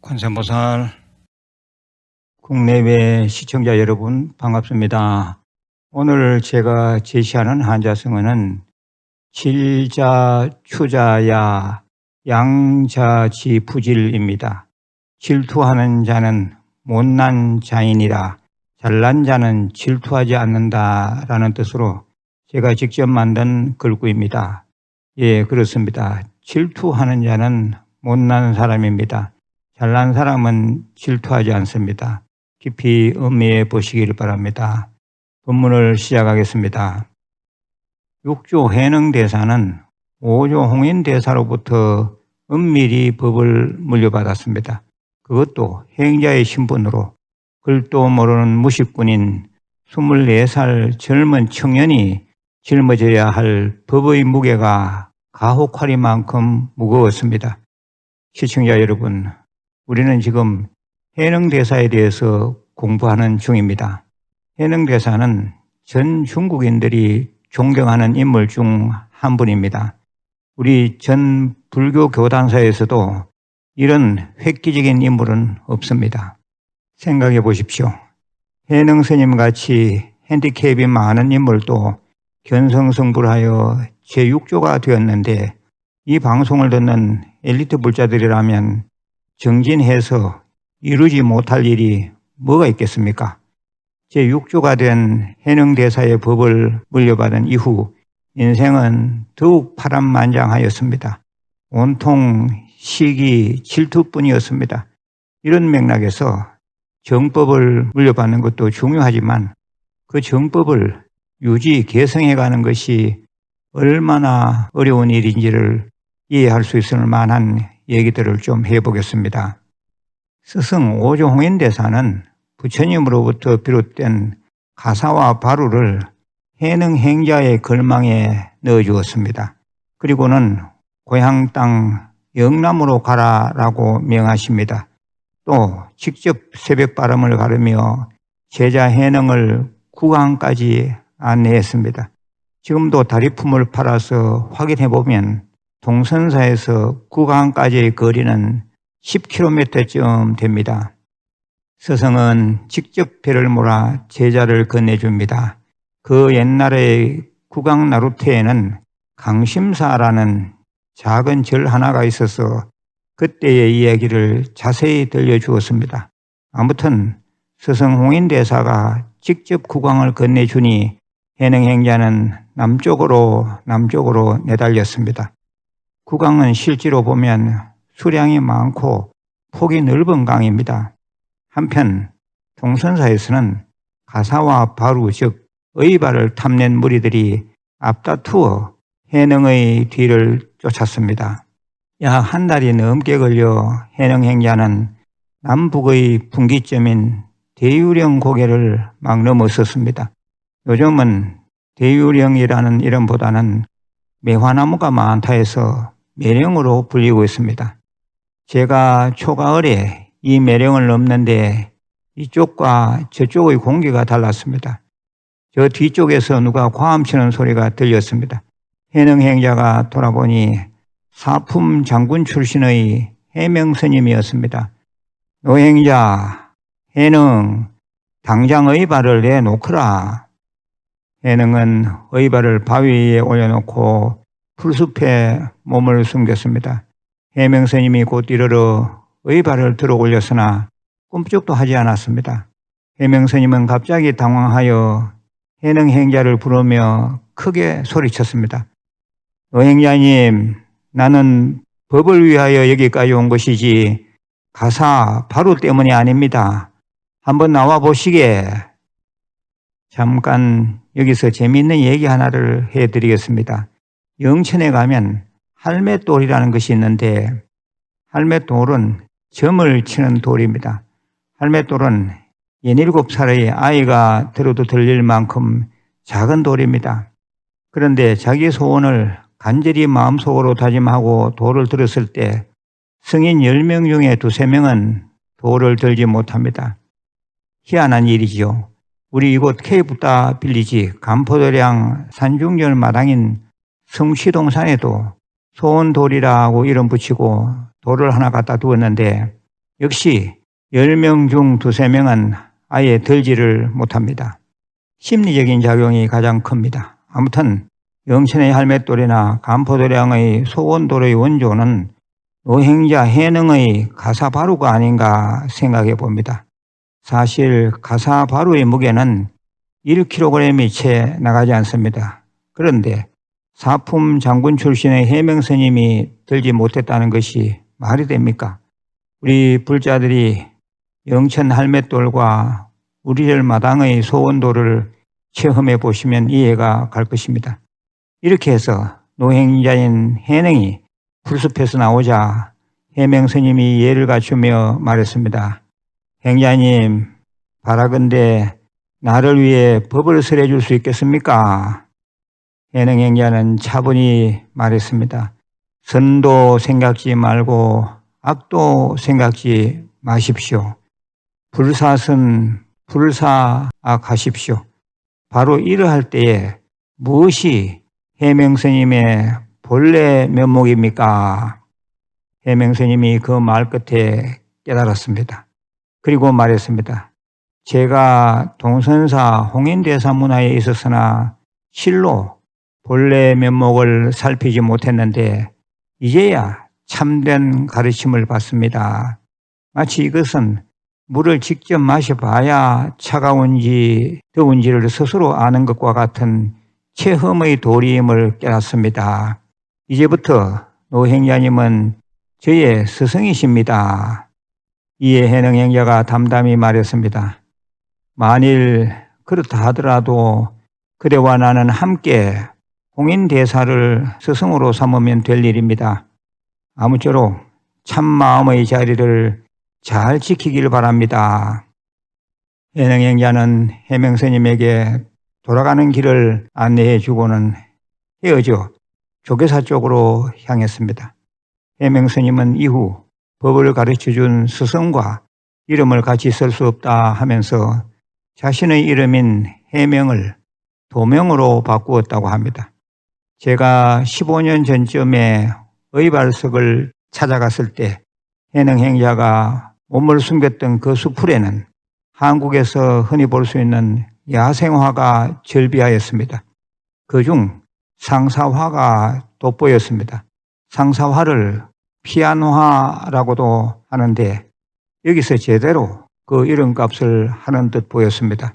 관세음보살 국내외 시청자 여러분 반갑습니다. 오늘 제가 제시하는 한자성어는 질자 추자야 양자지부질입니다. 질투하는 자는 못난 자인이라 잘난 자는 질투하지 않는다라는 뜻으로 제가 직접 만든 글구입니다. 예, 그렇습니다. 질투하는 자는 못난 사람입니다. 잘난 사람은 질투하지 않습니다. 깊이 음미해 보시길 바랍니다. 본문을 시작하겠습니다. 육조 해능 대사는 오조 홍인 대사로부터 은밀히 법을 물려받았습니다. 그것도 행자의 신분으로 글도 모르는 무식꾼인 24살 젊은 청년이 짊어져야 할 법의 무게가 가혹하리만큼 무거웠습니다. 시청자 여러분, 우리는 지금 해능대사에 대해서 공부하는 중입니다. 해능대사는 전 중국인들이 존경하는 인물 중 한 분입니다. 우리 전 불교 교단사에서도 이런 획기적인 인물은 없습니다. 생각해 보십시오. 해능 스님 같이 핸디캡이 많은 인물도 견성성불하여 제6조가 되었는데 이 방송을 듣는 엘리트 불자들이라면 정진해서 이루지 못할 일이 뭐가 있겠습니까? 제6조가 된 해능대사의 법을 물려받은 이후 인생은 더욱 파란만장하였습니다. 온통 시기 질투뿐이었습니다. 이런 맥락에서 정법을 물려받는 것도 중요하지만 그 정법을 유지 개성해 가는 것이 얼마나 어려운 일인지를 이해할 수 있을 만한 얘기들을 좀 해보겠습니다. 스승 오조홍인 대사는 부처님으로부터 비롯된 가사와 바루를 해능 행자의 걸망에 넣어주었습니다. 그리고는 고향 땅 영남으로 가라라고 명하십니다. 또 직접 새벽 바람을 가르며 제자 해능을 구강까지 안내했습니다. 지금도 다리품을 팔아서 확인해 보면 동선사에서 구강까지의 거리는 10km쯤 됩니다. 스승은 직접 배를 몰아 제자를 건네줍니다. 그 옛날의 구강 나루테에는 강심사라는 작은 절 하나가 있어서 그때의 이야기를 자세히 들려주었습니다. 아무튼 스승 홍인 대사가 직접 구강을 건네주니 해능 행자는 남쪽으로 남쪽으로 내달렸습니다. 구강은 실제로 보면 수량이 많고 폭이 넓은 강입니다. 한편 동선사에서는 가사와 바루 즉 의발을 탐낸 무리들이 앞다투어 해능의 뒤를 쫓았습니다. 약 한 달이 넘게 걸려 해능 행자는 남북의 분기점인 대유령 고개를 막 넘었었습니다. 요즘은 대유령이라는 이름보다는 매화나무가 많다 해서 매령으로 불리고 있습니다. 제가 초가을에 이 매령을 넘는데 이쪽과 저쪽의 공기가 달랐습니다. 저 뒤쪽에서 누가 과음 치는 소리가 들렸습니다. 해능 행자가 돌아보니 사품 장군 출신의 해명 스님이었습니다. 노행자, 해능, 당장 의발을 내놓거라. 해능은 의발을 바위 위에 올려놓고 풀숲에 몸을 숨겼습니다. 해명 스님이 곧 이르러 의발을 들어 올렸으나 꿈쩍도 하지 않았습니다. 해명 스님은 갑자기 당황하여 해능 행자를 부르며 크게 소리쳤습니다. 노행자님, 나는 법을 위하여 여기까지 온 것이지 가사 바로 때문이 아닙니다. 한번 나와 보시게. 잠깐 여기서 재미있는 얘기 하나를 해드리겠습니다. 영천에 가면 할매돌이라는 것이 있는데 할매돌은 점을 치는 돌입니다. 할매돌은 17살의 아이가 들어도 들릴 만큼 작은 돌입니다. 그런데 자기 소원을 간절히 마음속으로 다짐하고 돌을 들었을 때 성인 10명 중에 두세 명은 돌을 들지 못합니다. 희한한 일이지요. 우리 이곳 K부다 빌리지 간포도량 산중절 마당인 성시동산에도 소원돌이라고 이름 붙이고 돌을 하나 갖다 두었는데 역시 10명 중 두세 명은 아예 들지를 못합니다. 심리적인 작용이 가장 큽니다. 아무튼 영천의 할매돌이나 간포도량의 소원돌의 원조는 노행자 해능의 가사바루가 아닌가 생각해 봅니다. 사실 가사바루의 무게는 1kg이 채 나가지 않습니다. 그런데 사품 장군 출신의 해명 스님이 들지 못했다는 것이 말이 됩니까? 우리 불자들이 영천 할매돌과 우리들 마당의 소원돌을 체험해 보시면 이해가 갈 것입니다. 이렇게 해서 노행자인 해능이 풀숲에서 나오자 해명 스님이 예를 갖추며 말했습니다. 행자님, 바라건대 나를 위해 법을 설해 줄 수 있겠습니까? 해능 행자는 차분히 말했습니다. 선도 생각지 말고 악도 생각지 마십시오. 불사선 불사악하십시오. 바로 이러할 때에 무엇이 해명스님의 본래 면목입니까? 해명스님이 그 말 끝에 깨달았습니다. 그리고 말했습니다. 제가 동선사 홍인대사 문화에 있었으나 실로 본래 면목을 살피지 못했는데 이제야 참된 가르침을 받습니다. 마치 이것은 물을 직접 마셔봐야 차가운지 더운지를 스스로 아는 것과 같은 체험의 도리임을 깨닫습니다. 이제부터 노행자님은 저의 스승이십니다. 이에 해능 행자가 담담히 말했습니다. 만일 그렇다 하더라도 그대와 나는 함께 홍인대사를 스승으로 삼으면 될 일입니다. 아무쪼록 참 마음의 자리를 잘 지키길 바랍니다. 예능행자는 해명스님에게 돌아가는 길을 안내해 주고는 헤어져 조계사 쪽으로 향했습니다. 해명 스님은 이후 법을 가르쳐 준 스승과 이름을 같이 쓸 수 없다 하면서 자신의 이름인 해명을 도명으로 바꾸었다고 합니다. 제가 15년 전쯤에 의발석을 찾아갔을 때 해능 행자가 몸을 숨겼던 그 수풀에는 한국에서 흔히 볼 수 있는 야생화가 절비하였습니다. 그중 상사화가 돋보였습니다. 상사화를 피안화라고도 하는데 여기서 제대로 그 이름값을 하는 듯 보였습니다.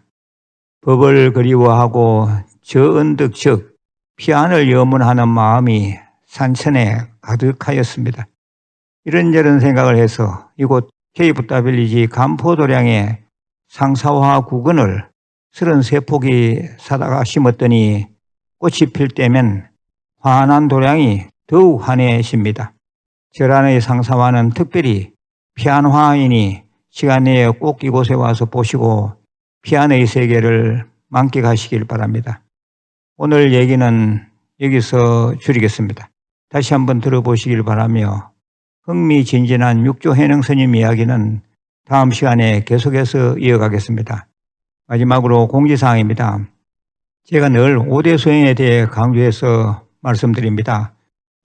법을 그리워하고 저 언덕 즉 피안을 염원하는 마음이 산천에 가득하였습니다. 이런저런 생각을 해서 이곳 케이프다빌리지 간포도량의 상사화 구근을 33폭이 사다가 심었더니 꽃이 필 때면 환한 도량이 더욱 환해집니다. 절안의 상사화는 특별히 피안화이니 시간 내에 꼭 이곳에 와서 보시고 피안의 세계를 만끽하시길 바랍니다. 오늘 얘기는 여기서 줄이겠습니다. 다시 한번 들어보시길 바라며 흥미진진한 육조 해능 스님 이야기는 다음 시간에 계속해서 이어가겠습니다. 마지막으로 공지사항입니다. 제가 늘 5대 수행에 대해 강조해서 말씀드립니다.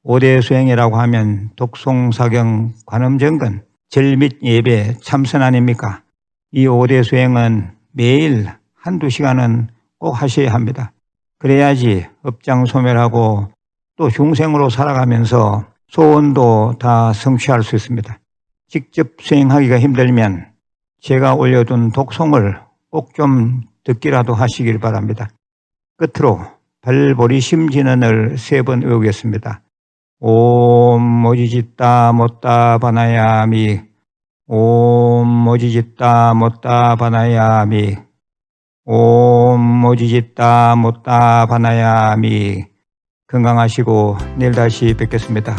5대 수행이라고 하면 독송, 사경, 관음정근, 절및 예배, 참선 아닙니까? 이 5대 수행은 매일 한두 시간은 꼭 하셔야 합니다. 그래야지 업장 소멸하고 또 중생으로 살아가면서 소원도 다 성취할 수 있습니다. 직접 수행하기가 힘들면 제가 올려둔 독송을 꼭 좀 듣기라도 하시길 바랍니다. 끝으로 발보리 심진언을 세 번 외우겠습니다. 옴 모지짓다 못다 바나야미 옴 모지짓다 못다 바나야미 옴 모지짓다 못다 바나야미 건강하시고 내일 다시 뵙겠습니다.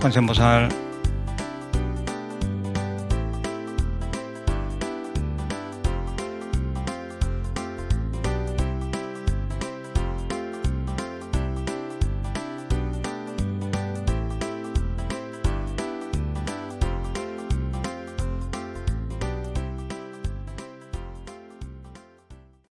관세음보살